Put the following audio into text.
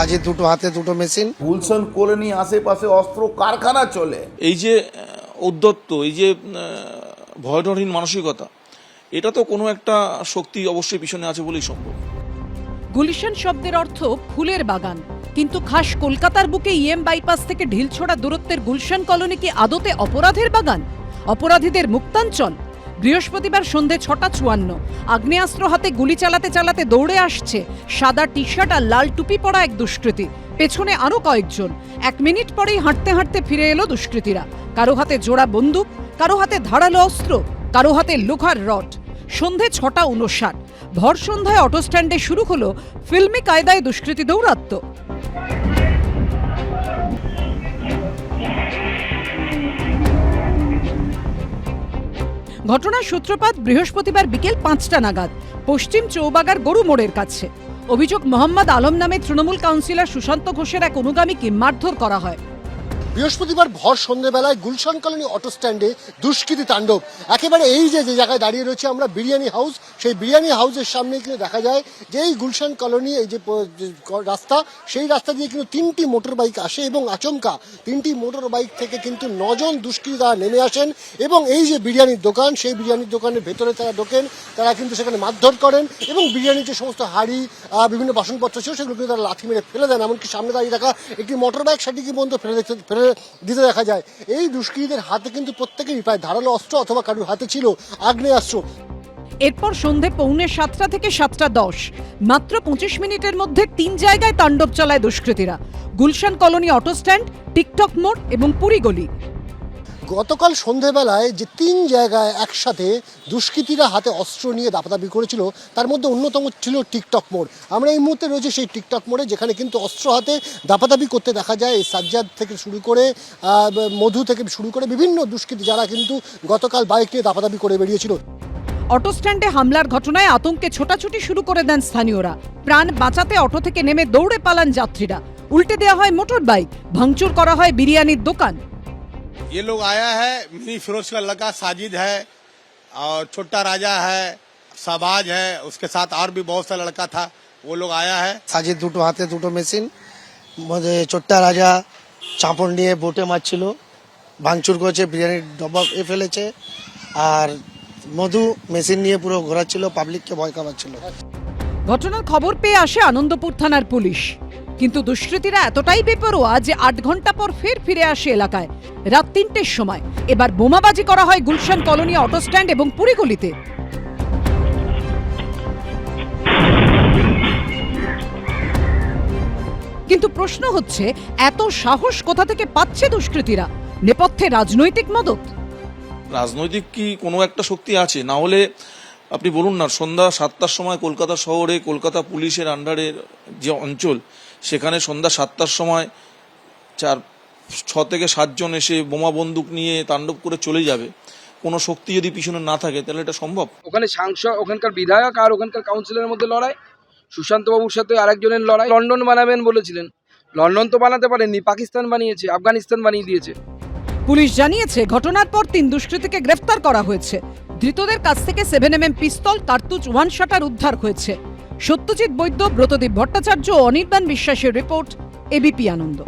সাজিদ দুটো হাতে দুটো মেশিন। গুলশান কলোনি আশেপাশে অস্ত্র কারখানা চলে। এই যে ঔদ্ধত্য এই যে ভয়ডরহীন মানসিকতা এটা তো কোনো একটা শক্তি অবশ্যই পিছনে আছে বলেই সম্ভব। গুলিশান শব্দের অর্থ ফুলের বাগান। কিন্তু খাস কলকাতার বুকে ইএম বাইপাস থেকে ঢিলছোড়া দূরত্বের গুলশান কলোনি কি আদতে অপরাধের বাগান? অপরাধীদের মুক্তাঞ্চল? বৃহস্পতিবার সন্ধে ছটা চুয়ান্ন। আগ্নেয়াস্ত্র হাতে গুলি চালাতে চালাতে দৌড়ে আসছে সাদা টি শার্ট আর লাল টুপি পরা এক দুষ্কৃতী। পেছনে আরও কয়েকজন। এক মিনিট পরেই হাঁটতে হাঁটতে ফিরে এলো দুষ্কৃতীরা। কারও হাতে জোড়া বন্দুক, কারও হাতে ধারালো অস্ত্র, কারও হাতে লোহার রড। সন্ধে ছটা উনষাট ভর সন্ধ্যায় অটো স্ট্যান্ডে শুরু হলো ফিল্মি কায়দায় দুষ্কৃতী দৌরাত্ম্য। ঘটনার সূত্রপাত বৃহস্পতিবার বিকেল পাঁচটা নাগাদ। পশ্চিম চৌবাগার গরু মোড়ের কাছে। অভিযোগ মোহাম্মদ আলম নামে তৃণমূল কাউন্সিলর সুশান্ত ঘোষের এক অনুগামীকে মারধর করা হয়। বৃহস্পতিবার ভর সন্ধ্যেবেলায় গুলশান কলোনি অটো স্ট্যান্ডে দুষ্কৃতী তাণ্ডব। একেবারে এই যে যে জায়গায় দাঁড়িয়ে রয়েছে আমরা, বিরিয়ানি হাউস, সেই বিরিয়ানি হাউসের সামনে কিন্তু দেখা যায় যে এই গুলশান কলোনি, এই যে ক- রাস্তা, সেই রাস্তা দিয়ে কিন্তু তিনটি মোটর বাইক আসে এবং আচমকা তিনটি মোটর বাইক থেকে কিন্তু নজন দুষ্কৃতী তারা নেমে আসেন এবং এই যে বিরিয়ানির দোকান, সেই বিরিয়ানির দোকানের ভেতরে তারা ঢোকেন, তারা কিন্তু সেখানে মারধর করেন এবং বিরিয়ানির যে সমস্ত হাড়ি বিভিন্ন বাসনপত্র ছিল, সেগুলো কিন্তু তারা লাথি মেরে ফেলে দেন। এমনকি সামনে দাঁড়িয়ে থাকা একটি মোটর বাইক সেটিকে পর্যন্ত ফেলে দেখতে ফেলে দিতে দেখা যায়। এই দুষ্কৃতীদের হাতে কিন্তু প্রত্যেকেরই প্রায় ধারালো অস্ত্র অথবা কারুর হাতে ছিল আগ্নেয়াস্ত্র। এরপর সন্ধে পৌনে সাতটা থেকে সাতটা দশ। মাত্র পঁচিশ মিনিটের মধ্যে তিন জায়গায় তাণ্ডব চালায় দুষ্কৃতীরা। Gulshan colony auto stand TikTok মোড় এবং পুরীগলি গতকাল সন্ধেবেলায় যে তিন জায়গায় একসাথে দুষ্কৃতীরা হাতে অস্ত্র নিয়ে দাপাদাপি করেছিল, তার মধ্যে অন্যতম ছিল টিকটক মোড়। আমরা এই মুহূর্তে রয়েছে সেই টিকটক মোড়ে, যেখানে কিন্তু অস্ত্র হাতে দাপাদাপি করতে দেখা যায়। সাজ্জাদ থেকে শুরু করে মধু থেকে শুরু করে বিভিন্ন দুষ্কৃতী যারা কিন্তু গতকাল বাইক নিয়ে দাপাদাপি করে বেরিয়েছিল। অটো স্ট্যান্ডে হামলার ঘটনায় আতঙ্কে ছোটাছুটি শুরু করে দেন স্থানীয়রা। প্রাণ বাঁচাতে অটো থেকে নেমে দৌড়ে পালান যাত্রীরা। উল্টে দেওয়া হয় মোটর বাইক ভাঙচুর করা হয় বিরিয়ানির দোকান। ये लोग आया है मिनी फिरोज का लड़का साजिद है और छोटा राजा है शहबाज है उसके साथ और भी बहुत सा लड़का था वो लोग आया है সাজিদ দুটো হাতে দুটো মেশিন মধ্যে চোট্টা রাজা চাপড় নিয়ে বোটে মারছিল ভাঙচুর করেছে বিরিয়ানির ডব্বা এ ফেলেছে আর মধু মেশিন নিয়ে পুরো ঘোরাচ্ছিল পাবলিককে ভয় খাওয়াচ্ছিল ঘটনার খবর পেয়ে আসে আনন্দপুর থানার পুলিশ কিন্তু দুষ্কৃতীরা এতটাই বেপরোয়া যে আট ঘণ্টা পর ফের ফিরে আসে এলাকায়। রাত তিনটের সময়। এবার বোমাবাজি করা হয় গুলশান কলোনি অটো স্ট্যান্ড এবং পুরীগলিতে। কিন্তু প্রশ্ন হচ্ছে, এত সাহস কোথা থেকে পাচ্ছে দুষ্কৃতীরা? নেপথ্যে রাজনৈতিক মদত? রাজনৈতিক কি কোনো একটা শক্তি আছে? না হলে আপনি বলুন না, সন্ধ্যা সাতটার সময় কলকাতা শহরে কলকাতা পুলিশের আন্ডারের যে অঞ্চল সেখানে সন্ধ্যা সাতটার সময় চার ছ থেকে সাতজন এসে বোমা বন্দুক নিয়ে তাণ্ডব করে চলে যাবে। কোনো শক্তি যদি পিছনে না থাকে তাহলে এটা সম্ভব? ওখানে সাংসদ ওখানকার বিধায়ক আর ওখানকার কাউন্সিলরের মধ্যে লড়াই? সুশান্তবাবুর সাথে আরেকজনের লড়াই? লন্ডন বানাবেন বলেছিলেন। লন্ডন তো বানাতে পারেননি পাকিস্তান বানিয়েছে আফগানিস্তান বানিয়ে দিয়েছে। পুলিশ জানিয়েছে ঘটনার পর তিন দুষ্কৃতীকে গ্রেফতার করা হয়েছে। ধৃতদের কাছ থেকে সেভেন এম পিস্তল কার্তুজ ওয়ান শাটার উদ্ধার হয়েছে। সত্যজিৎ বৈদ্য ব্রতদীপ ভট্টাচার্য অনির্বাণ বিশ্বাসের রিপোর্ট এবিপি আনন্দ।